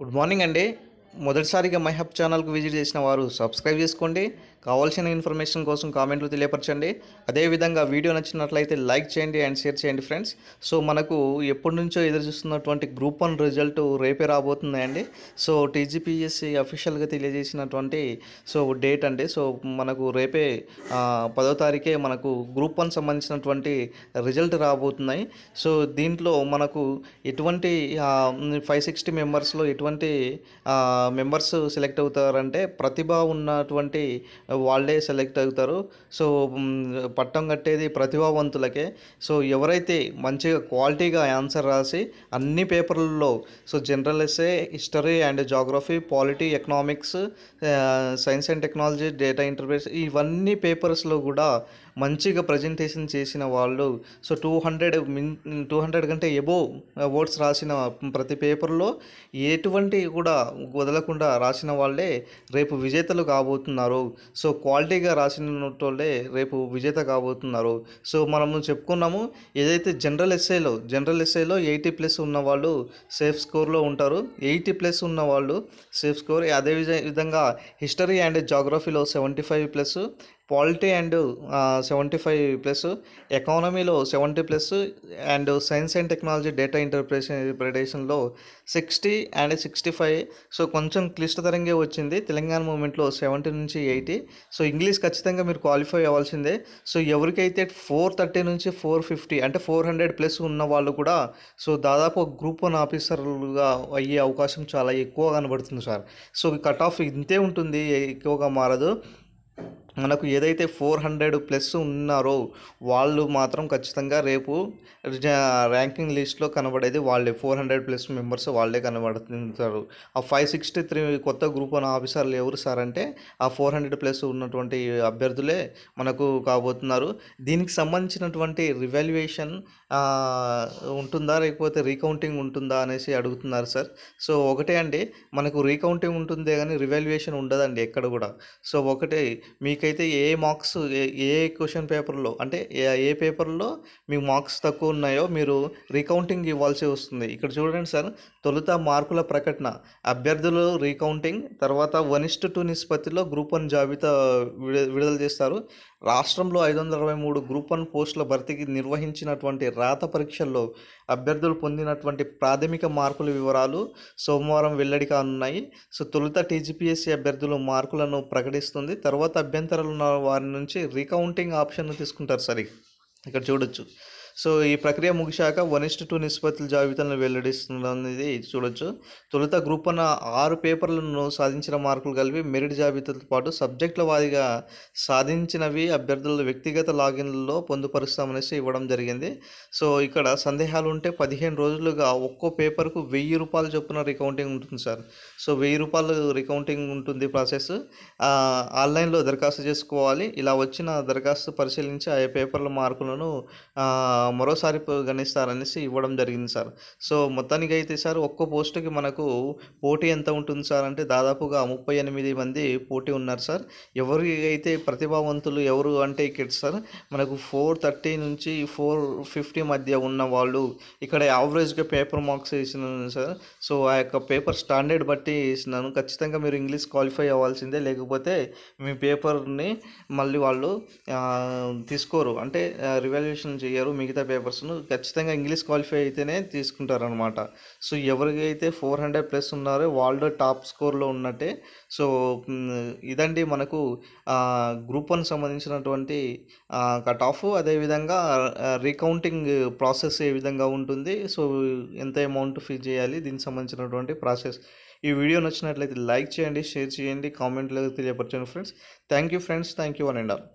Good morning అండి. మొదటిసారిగా my hub ఛానల్కు విజిట్ చేసిన వారు సబ్స్క్రైబ్ చేసుకోండి. కావాల్సిన ఇన్ఫర్మేషన్ కోసం కామెంట్లు తెలియపరచండి. అదేవిధంగా వీడియో నచ్చినట్లయితే లైక్ చేయండి అండ్ షేర్ చేయండి ఫ్రెండ్స్. సో మనకు ఎప్పటి నుంచో ఎదురు చూస్తున్నటువంటి గ్రూప్ వన్ రిజల్ట్ రేపే రాబోతుందండి. సో టీజీపీఎస్సీ అఫీషియల్గా తెలియజేసినటువంటి సో డేట్ అండి. సో మనకు రేపే పదో తారీఖే మనకు గ్రూప్ వన్ సంబంధించినటువంటి రిజల్ట్ రాబోతున్నాయి. సో దీంట్లో మనకు ఎటువంటి ఫైవ్ సిక్స్టీ మెంబర్స్లో ఎటువంటి మెంబర్స్ సెలెక్ట్ అవుతారంటే ప్రతిభ ఉన్నటువంటి వాళ్ళే సెలెక్ట్ అవుతారు. సో పట్టం కట్టేది ప్రతిభావంతులకే. సో ఎవరైతే మంచిగా క్వాలిటీగా ఆన్సర్ రాసి అన్ని పేపర్లలో so general essay history and geography polity economics science and technology data interface ఇవన్నీ పేపర్స్లో కూడా మంచిగా ప్రజెంటేషన్ చేసిన వాళ్ళు so two hundred min two hundred కంటే ఎబో ఓట్స్ రాసిన ప్రతి పేపర్లో ఎటువంటి కూడా వదలకుండా రాసిన వాళ్ళే రేపు విజేతలు కాబోతున్నారు. సో క్వాలిటీగా రాసిన వాళ్ళే రేపు విజేత కాబోతున్నారు. సో మనము చెప్పుకున్నాము ఏదైతే జనరల్ ఎస్ఐలో జనరల్ ఎస్ఐలో ఎయిటీ ప్లస్ ఉన్న వాళ్ళు సేఫ్ స్కోర్లో ఉంటారు. ఎయిటీ ప్లస్ ఉన్న వాళ్ళు సేఫ్ స్కోర్ అదే విధ- విధంగా history and జాగ్రఫీలో seventy five plus polity and seventy five plus ఎకానమీలో seventy plus and science and technology data interpretation ఇంటర్ప్రిటేషన్లో sixty and sixty five. So కొంచెం క్లిష్టతరంగా వచ్చింది. తెలంగాణ మూమెంట్లో సెవెంటీ నుంచి ఎయిటీ. సో ఇంగ్లీష్ ఖచ్చితంగా మీరు క్వాలిఫై అవ్వాల్సిందే. సో ఎవరికైతే ఫోర్ థర్టీ నుంచి ఫోర్ ఫిఫ్టీ అంటే ఫోర్ హండ్రెడ్ ప్లస్ ఉన్న వాళ్ళు కూడా సో దాదాపు గ్రూప్ వన్ ఆఫీసర్లుగా అయ్యే అవకాశం చాలా ఎక్కువ కనబడుతుంది సార్. సో కట్ ఆఫ్ ఇంతే ఉంటుంది ఎక్కువగా మారదు. మనకు ఏదైతే ఫోర్ హండ్రెడ్ ప్లస్ ఉన్నారో వాళ్ళు మాత్రం ఖచ్చితంగా రేపు ర్యాంకింగ్ లిస్ట్లో కనబడేది వాళ్ళే. ఫోర్ హండ్రెడ్ ప్లస్ మెంబర్స్ వాళ్ళే కనబడుతుంటారు. ఆ ఫైవ్ సిక్స్టీ త్రీ కొత్త గ్రూప్ వన్ ఆఫీసర్లు ఎవరు సార్ అంటే ఆ ఫోర్ హండ్రెడ్ ప్లస్ ఉన్నటువంటి అభ్యర్థులే మనకు కాబోతున్నారు. దీనికి సంబంధించినటువంటి రివాల్యుయేషన్ ఉంటుందా? లేకపోతే రీకౌంటింగ్ ఉంటుందా? అనేసి అడుగుతున్నారు సార్. సో ఒకటే అండి. మనకు రీకౌంటింగ్ ఉంటుందే కానీ రివాల్యుయేషన్ ఉండదండి ఎక్కడ కూడా. సో ఒకటే. మీకైతే ఏ మార్క్స్ ఏ ఏ క్వశ్చన్ పేపర్లో అంటే ఏ పేపర్లో మీ మార్క్స్ తక్కువ ఉన్నాయో మీరు రీకౌంటింగ్ ఇవ్వాల్సి వస్తుంది. ఇక్కడ చూడండి సార్ తొలుత మార్కుల ప్రకటన. అభ్యర్థులు రీకౌంటింగ్ తర్వాత వన్ ఇస్ట్ టూ నిష్పత్తిలో గ్రూప్ వన్ జాబితా విడుదల చేస్తారు. రాష్ట్రంలో ఐదు వందల అరవై మూడు గ్రూప్ వన్ పోస్టుల భర్తీకి నిర్వహించినటువంటి రాత పరీక్షల్లో అభ్యర్థులు పొందినటువంటి ప్రాథమిక మార్కుల వివరాలు సోమవారం వెల్లడి కానున్నాయి సో తొలుత టీజీపీఎస్సీ అభ్యర్థులు మార్కులను ప్రకటిస్తుంది. తర్వాత అభ్యంతరాలు ఉన్న వారి నుంచి రీకౌంటింగ్ ఆప్షన్ తీసుకుంటారు సరే. ఇక్కడ చూడొచ్చు. సో ఈ ప్రక్రియ ముగిశాక వన్ ఇస్ట్ టూ నిష్పత్తుల జాబితాలను వెల్లడిస్తున్నది చూడొచ్చు. తొలుత గ్రూప్ అన్న ఆరు పేపర్లను సాధించిన మార్కులు కలిపి మెరిట్ జాబితాతో పాటు సబ్జెక్టుల వారీగా సాధించినవి అభ్యర్థుల వ్యక్తిగత లాగిన్లలో పొందుపరుస్తామనేసి ఇవ్వడం జరిగింది. సో ఇక్కడ సందేహాలు ఉంటే పదిహేను రోజులుగా ఒక్కో పేపర్కు వెయ్యి రూపాయలు చొప్పున రికౌంటింగ్ ఉంటుంది సార్. సో వెయ్యి రూపాయలు రికౌంటింగ్ ఉంటుంది ప్రాసెస్. ఆన్లైన్లో దరఖాస్తు చేసుకోవాలి. ఇలా వచ్చిన దరఖాస్తు పరిశీలించి ఆయా పేపర్ల మార్కులను మరోసారి గణిస్తారనేసి ఇవ్వడం జరిగింది సార్. సో మొత్తానికి అయితే సార్ ఒక్కో పోస్టుకి మనకు పోటీ ఎంత ఉంటుంది సార్ అంటే దాదాపుగా ముప్పై ఎనిమిది మంది పోటీ ఉన్నారు సార్. ఎవరికి అయితే ప్రతిభావంతులు ఎవరు అంటే ఇక్కడ సార్ మనకు ఫోర్ థర్టీ నుంచి ఫోర్ ఫిఫ్టీ మధ్య ఉన్న వాళ్ళు ఇక్కడ యావరేజ్గా పేపర్ మార్క్స్ వేసిన సార్. సో ఆ యొక్క పేపర్ స్టాండర్డ్ బట్టి వేసినాను ఖచ్చితంగా మీరు ఇంగ్లీష్ క్వాలిఫై అవ్వాల్సిందే. లేకపోతే మీ పేపర్ని మళ్ళీ వాళ్ళు తీసుకోరు. అంటే రివాల్యుయేషన్ చేయరు. మిగతా పేపర్స్ను ఖచ్చితంగా ఇంగ్లీష్ క్వాలిఫై అయితేనే తీసుకుంటారనమాట సో ఎవరికైతే ఫోర్ హండ్రెడ్ ప్లస్ ఉన్నారో వాళ్ళు టాప్ స్కోర్లో ఉన్నట్టే. సో ఇదండి మనకు గ్రూప్ వన్ సంబంధించినటువంటి కట్ ఆఫ్ అదేవిధంగా రీకౌంటింగ్ ప్రాసెస్ ఏ విధంగా ఉంటుంది. సో ఎంత అమౌంట్ ఫిల్ చేయాలి దీనికి సంబంధించినటువంటి ప్రాసెస్. ఈ వీడియో నచ్చినట్లయితే లైక్ చేయండి షేర్ చేయండి కామెంట్లో తెలియపరచండి friends. Thank you friends. Thank you one and all.